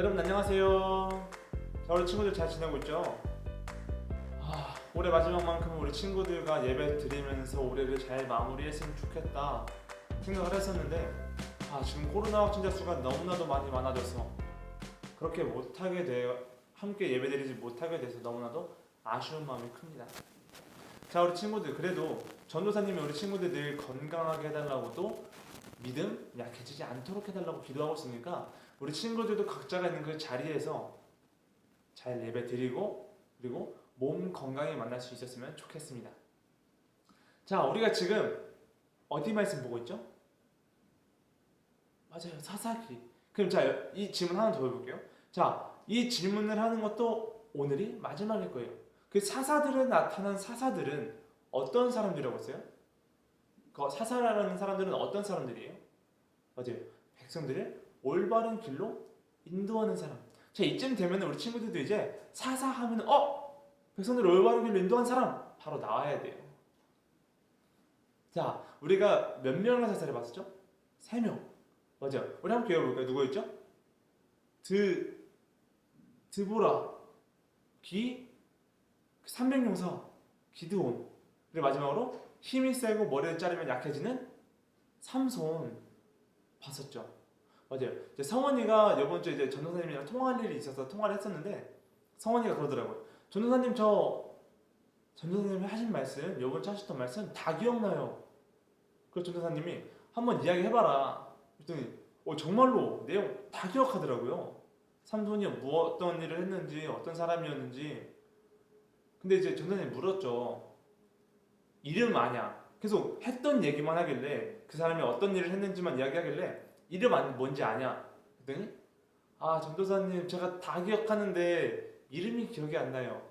여러분 안녕하세요. 자, 우리 친구들 잘 지내고 있죠? 아, 올해 마지막만큼 우리 친구들과 예배 드리면서 올해를 잘 마무리했으면 좋겠다 생각을 했었는데 아, 지금 코로나 확진자 수가 너무나도 많이 많아져서 그렇게 못하게 되어 함께 예배 드리지 못하게 돼서 너무나도 아쉬운 마음이 큽니다. 자, 우리 친구들 그래도 전도사님이 우리 친구들 늘 건강하게 해달라고 또 믿음 약해지지 않도록 해달라고 기도하고 있으니까 우리 친구들도 각자가 있는 그 자리에서 잘 예배 드리고 그리고 몸 건강히 만날 수 있었으면 좋겠습니다. 자, 우리가 지금 어디 말씀 보고 있죠? 맞아요, 사사기. 그럼 자, 이 질문 하나 더 해볼게요. 자, 이 질문을 하는 것도 오늘이 마지막일 거예요. 그 사사들에 나타난 사사들은 어떤 사람들이라고 했어요? 그 사사라는 사람들은 어떤 사람들이에요? 맞아요. 백성들을 올바른 길로 인도하는 사람. 자 이쯤 되면 우리 친구들도 이제 사사하면 어 백성들을 올바른 길로 인도한 사람 바로 나와야 돼요. 자 우리가 몇 명의 사사를 봤었죠? 세 명. 맞아요. 우리 함께 외워볼까요? 누구였죠? 드 드보라 기 300용사 기드온 그리고 마지막으로 힘이 세고 머리를 자르면 약해지는 삼손 봤었죠. 맞아요. 이제 성원이가 이번 주에 이제 전도사님이랑 통화할 일이 있어서 통화를 했었는데 성원이가 그러더라고요. 전도사님 저 전도사님이 하신 말씀 이번 주 하셨던 말씀 다 기억나요. 그래서 전도사님이 한번 이야기해봐라. 그랬더니 어, 정말로 내용 다 기억하더라고요. 삼손이 뭐 어떤 일을 했는지 어떤 사람이었는지 근데 이제 전도사님 물었죠. 이름 아냐? 계속 했던 얘기만 하길래 그 사람이 어떤 일을 했는지만 이야기하길래 이름 안 뭔지 아냐? 그랬더니 아 전도사님 제가 다 기억하는데 이름이 기억이 안 나요.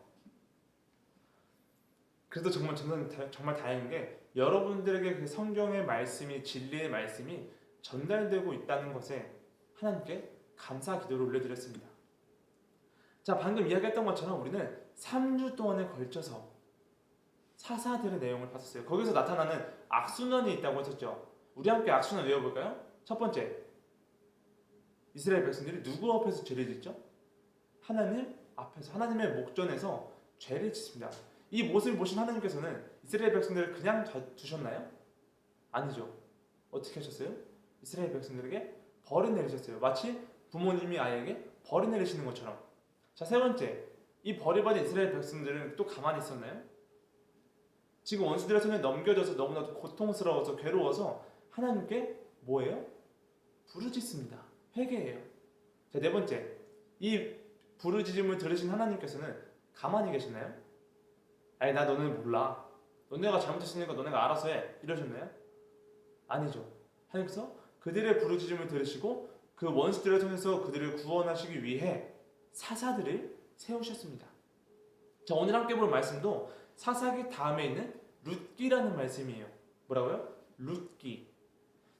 그래도 정말 전도사님 다- 정말 다행인 게 여러분들에게 그 성경의 말씀이 진리의 말씀이 전달되고 있다는 것에 하나님께 감사 기도를 올려드렸습니다. 자 방금 이야기했던 것처럼 우리는 3주 동안에 걸쳐서 사사들의 내용을 봤었어요. 거기서 나타나는 악순환이 있다고 했었죠. 우리 함께 악순환 외워볼까요? 첫 번째, 이스라엘 백성들이 누구 앞에서 죄를 짓죠? 하나님 앞에서 하나님의 목전에서 죄를 짓습니다. 이 모습을 보신 하나님께서는 이스라엘 백성들을 그냥 둬- 두셨나요? 아니죠. 어떻게 하셨어요? 이스라엘 백성들에게 벌을 내리셨어요. 마치 부모님이 아이에게 벌을 내리시는 것처럼. 자, 세 번째, 이 벌을 받은 이스라엘 백성들은 또 가만히 있었나요? 지금 원수들의 손에 넘겨져서 너무나도 고통스러워서 괴로워서 하나님께 뭐예요? 부르짖습니다. 회개해요. 자, 네 번째. 이 부르짖음을 들으신 하나님께서는 가만히 계셨나요? 아니, 나 너는 몰라. 너네가 잘못했으니까 너네가 알아서 해. 이러셨나요? 아니죠. 하나님께서 그들의 부르짖음을 들으시고 그 원수들을 통해서 그들을 구원하시기 위해 사사들을 세우셨습니다. 자, 오늘 함께 볼 말씀도 사사기 다음에 있는 룻기라는 말씀이에요. 뭐라고요? 룻기.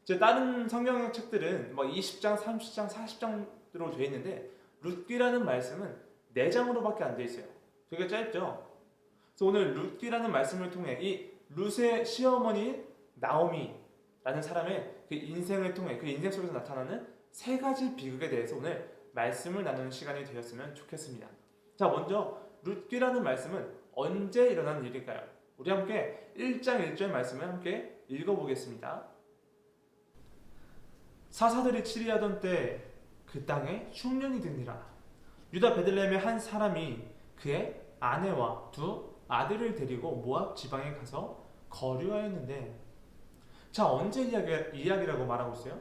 제 다른 성경 책들은 막 20장, 30장, 40장으로 되어 있는데 룻기라는 말씀은 4장으로밖에 안 되어 있어요. 되게 짧죠? 그래서 오늘 룻기라는 말씀을 통해 이 룻의 시어머니 나오미라는 사람의 그 인생을 통해 그 인생 속에서 나타나는 세 가지 비극에 대해서 오늘 말씀을 나누는 시간이 되었으면 좋겠습니다. 자, 먼저 룻기라는 말씀은 언제 일어난 일일까요? 우리 함께 1장 1절 말씀을 함께 읽어보겠습니다. 사사들이 치리하던 때 그 땅에 흉년이 드니라. 유다 베들레헴의 한 사람이 그의 아내와 두 아들을 데리고 모압 지방에 가서 거류하였는데 자 언제 이야기, 이야기라고 말하고 있어요?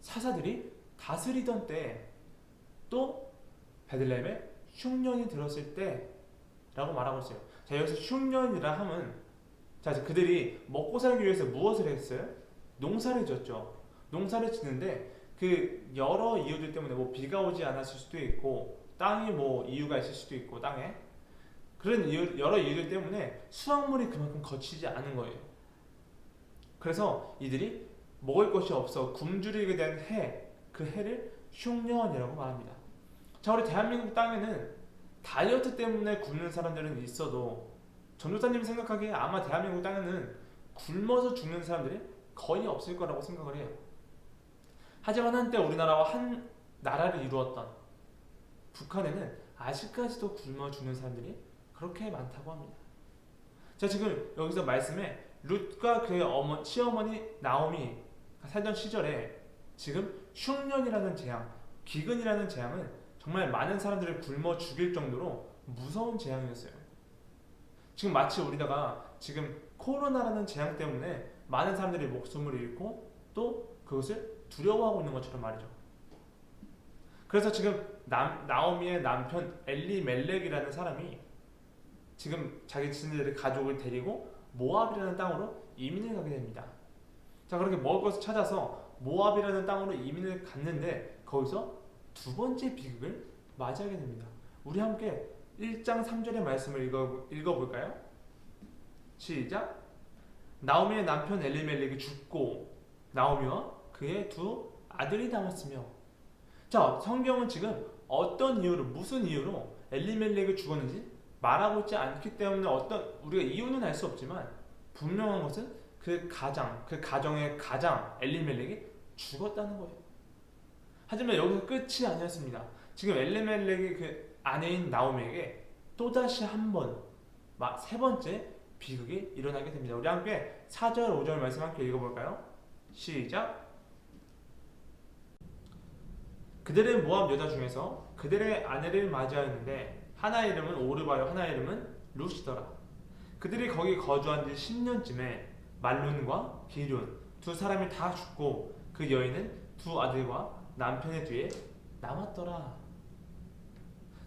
사사들이 다스리던 때 또 베들레헴에 흉년이 들었을 때라고 말하고 있어요. 자 여기서 흉년이라 함은 자 그들이 먹고 살기 위해서 무엇을 했어요? 농사를 지었죠. 농사를 짓는데 그 여러 이유들 때문에 뭐 비가 오지 않았을 수도 있고 땅이 뭐 이유가 있을 수도 있고 땅에 그런 이유, 여러 이유들 때문에 수확물이 그만큼 거치지 않은 거예요. 그래서 이들이 먹을 것이 없어 굶주리게 된 해, 그 해를 흉년이라고 말합니다. 자, 우리 대한민국 땅에는 다이어트 때문에 굶는 사람들은 있어도 전도사님 생각하기에 아마 대한민국 땅에는 굶어서 죽는 사람들이 거의 없을 거라고 생각을 해요. 하지만 한때 우리나라와 한 나라를 이루었던 북한에는 아직까지도 굶어 죽는 사람들이 그렇게 많다고 합니다. 자 지금 여기서 말씀에 룻과 그의 어머, 시어머니 나오미 살던 시절에 지금 흉년이라는 재앙, 기근이라는 재앙은 정말 많은 사람들을 굶어 죽일 정도로 무서운 재앙이었어요. 지금 마치 우리다가 지금 코로나라는 재앙 때문에 많은 사람들이 목숨을 잃고 또 그것을 두려워하고 있는 것처럼 말이죠. 그래서 지금 남, 나오미의 남편 엘리 멜렉이라는 사람이 지금 자기 친구들의 가족을 데리고 모압이라는 땅으로 이민을 가게 됩니다. 자 그렇게 먹을 것을 찾아서 모압이라는 땅으로 이민을 갔는데 거기서 두 번째 비극을 맞이하게 됩니다. 우리 함께 1장 3절의 말씀을 읽어, 읽어볼까요? 시작 나오미의 남편 엘리멜렉이 죽고 나오미와 그의 두 아들이 남았으며 자 성경은 지금 어떤 이유로 무슨 이유로 엘리멜렉이 죽었는지 말하고 있지 않기 때문에 어떤 우리가 이유는 알 수 없지만 분명한 것은 그 가장 그 가정의 가장 엘리멜렉이 죽었다는 거예요. 하지만 여기서 끝이 아니었습니다. 지금 엘리멜렉이 그 아내인 나오미에게 또 다시 한번 세 번째 비극이 일어나게 됩니다. 우리 함께 4절 5절 말씀 함께 읽어볼까요? 시작. 그들의 모압 여자 중에서 그들의 아내를 맞이하였는데 하나 이름은 오르바요 하나 이름은 루시더라. 그들이 거기 거주한 지 10년쯤에 말룬과 기륜 두 사람이 다 죽고 그 여인은 두 아들과 남편의 뒤에 남았더라.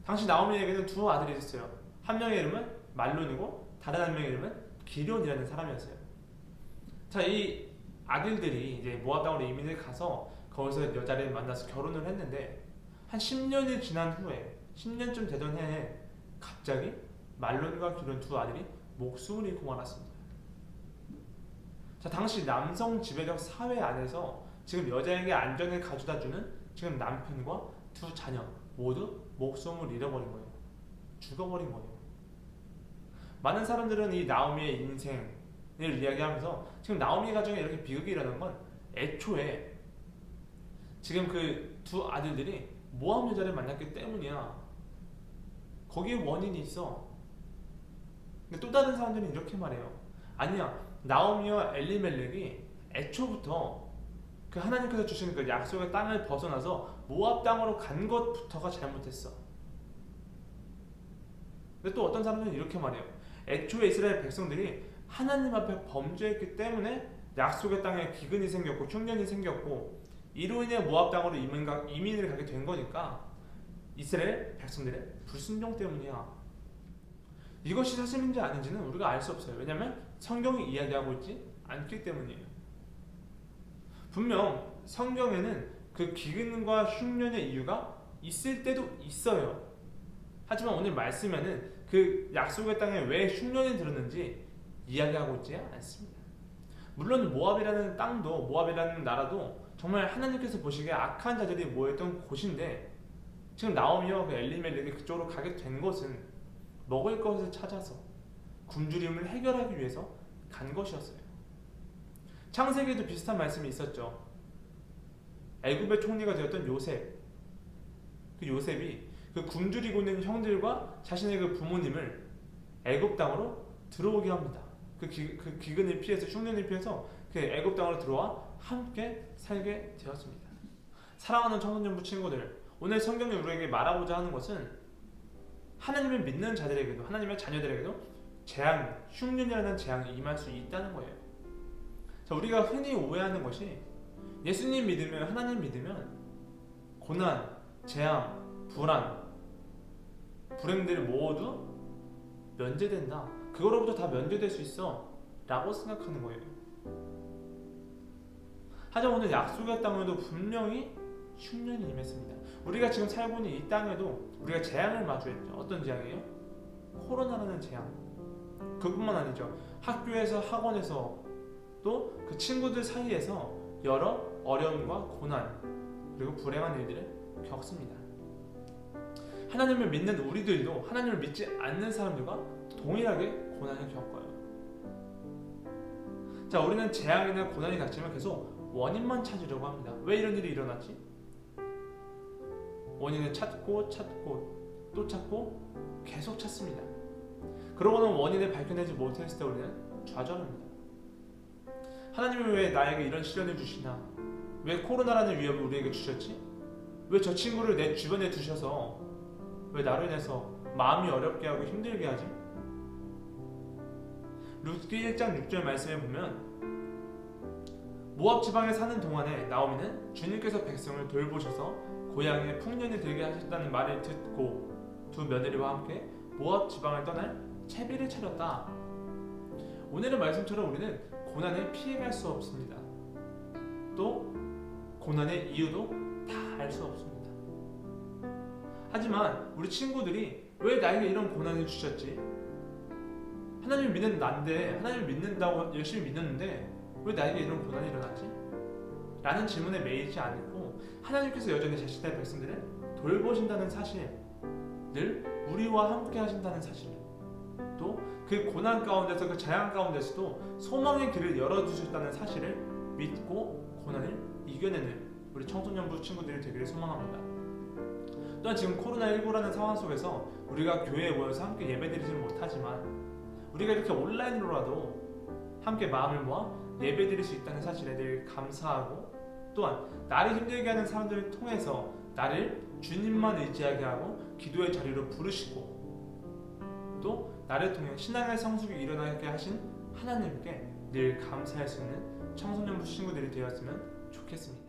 당시 나오미에게는 두 아들이 있었어요. 한 명의 이름은 말룬이고 다른 한 명의 이름은 기륜이라는 사람이었어요. 자, 이 아들들이 이제 땅으로 이민을 가서 거기서 여자를 만나서 결혼을 했는데 한 10년이 지난 후에 10년쯤 되던 해에 갑자기 말론과 기른 두 아들이 목숨을 잃고 말았습니다. 자, 당시 남성 지배적 사회 안에서 지금 여자에게 안전을 가져다 주는 지금 남편과 두 자녀 모두 목숨을 잃어버린 거예요. 죽어버린 거예요. 많은 사람들은 이 나오미의 인생을 이야기하면서 지금 나오미 가정에 이렇게 비극이 일어난 건 애초에 지금 그 두 아들들이 모함 여자를 만났기 때문이야. 거기에 원인이 있어. 근데 또 다른 사람들은 이렇게 말해요. 아니야. 나오미와 엘리멜렉이 애초부터 그 하나님께서 주시는 그 약속의 땅을 벗어나서 모압 땅으로 간 것부터가 잘못했어. 근데 또 어떤 사람들은 이렇게 말해요. 애초에 이스라엘 백성들이 하나님 앞에 범죄했기 때문에 약속의 땅에 기근이 생겼고 흉년이 생겼고 이로 인해 모압 땅으로 이민 가, 이민을 가게 된 거니까 이스라엘 백성들의 불순종 때문이야. 이것이 사실인지 아닌지는 우리가 알 수 없어요. 왜냐하면 성경이 이야기하고 있지 않기 때문이에요. 분명 성경에는 그 기근과 흉년의 이유가 있을 때도 있어요. 하지만 오늘 말씀에는 그 약속의 땅에 왜 흉년이 들었는지 이야기하고 있지 않습니다. 물론 모압이라는 땅도 모압이라는 나라도 정말 하나님께서 보시기에 악한 자들이 모였던 곳인데 지금 나오미와 그 엘리멜렉이 그쪽으로 가게 된 것은 먹을 것을 찾아서 굶주림을 해결하기 위해서 간 것이었어요. 창세기에도 비슷한 말씀이 있었죠. 애굽의 총리가 되었던 요셉. 그 요셉이 그 굶주리고 있는 형들과 자신의 그 부모님을 애굽 땅으로 들어오게 합니다. 그, 기, 그 기근을 피해서 흉년을 피해서 그 애굽 땅으로 들어와 함께 살게 되었습니다. 사랑하는 청소년부 친구들, 오늘 성경이 우리에게 말하고자 하는 것은 하나님을 믿는 자들에게도 하나님의 자녀들에게도 재앙, 흉년이라는 재앙이 임할 수 있다는 거예요. 자, 우리가 흔히 오해하는 것이 예수님 믿으면 하나님 믿으면 고난, 재앙, 불안, 불행들 모두 면제된다. 그거로부터 다 면제될 수 있어. 라고 생각하는 거예요. 하지만 오늘 약속의 땅에도 분명히 흉년이 임했습니다. 우리가 지금 살고 있는 이 땅에도 우리가 재앙을 마주했죠. 어떤 재앙이에요? 코로나라는 재앙. 그뿐만 아니죠. 학교에서 학원에서 또 그 친구들 사이에서 여러 어려움과 고난 그리고 불행한 일들을 겪습니다. 하나님을 믿는 우리들도 하나님을 믿지 않는 사람들과 동일하게 고난을 겪어요. 자, 우리는 재앙이나 고난이 닥치면 계속 원인만 찾으려고 합니다. 왜 이런 일이 일어났지? 원인을 찾고 찾고 또 찾고 계속 찾습니다. 그러고는 원인을 밝혀내지 못했을 때 우리는 좌절합니다. 하나님이 왜 나에게 이런 시련을 주시나? 왜 코로나라는 위협을 우리에게 주셨지? 왜 저 친구를 내 주변에 두셔서 왜 나로 인해서 마음이 어렵게 하고 힘들게 하지? 룻기 1장 6절 말씀에 보면 모압 지방에 사는 동안에 나오미는 주님께서 백성을 돌보셔서 고향에 풍년이 들게 하셨다는 말을 듣고 두 며느리와 함께 모압 지방을 떠날 채비를 차렸다. 오늘의 말씀처럼 우리는 고난을 피해갈 수 없습니다. 또 고난의 이유도 다 알 수 없습니다. 하지만 우리 친구들이 왜 나에게 이런 고난을 주셨지? 하나님을 믿는 난데 하나님을 믿는다고 열심히 믿는데 왜 나에게 이런 고난이 일어났지? 라는 질문에 매이지 않고 하나님께서 여전히 자신의 백성들을 돌보신다는 사실 늘 우리와 함께 하신다는 사실 또 그 고난 가운데서 그 재앙 가운데서도 소망의 길을 열어주셨다는 사실을 믿고 고난을 이겨내는 우리 청소년부 친구들이 되기를 소망합니다. 또한 지금 코로나19라는 상황 속에서 우리가 교회에 모여서 함께 예배드리지는 못하지만 우리가 이렇게 온라인으로라도 함께 마음을 모아 예배드릴 수 있다는 사실에 늘 감사하고 또한 나를 힘들게 하는 사람들을 통해서 나를 주님만 의지하게 하고 기도의 자리로 부르시고 또 나를 통해 신앙의 성숙이 일어나게 하신 하나님께 늘 감사할 수 있는 청소년부 친구들이 되었으면 좋겠습니다.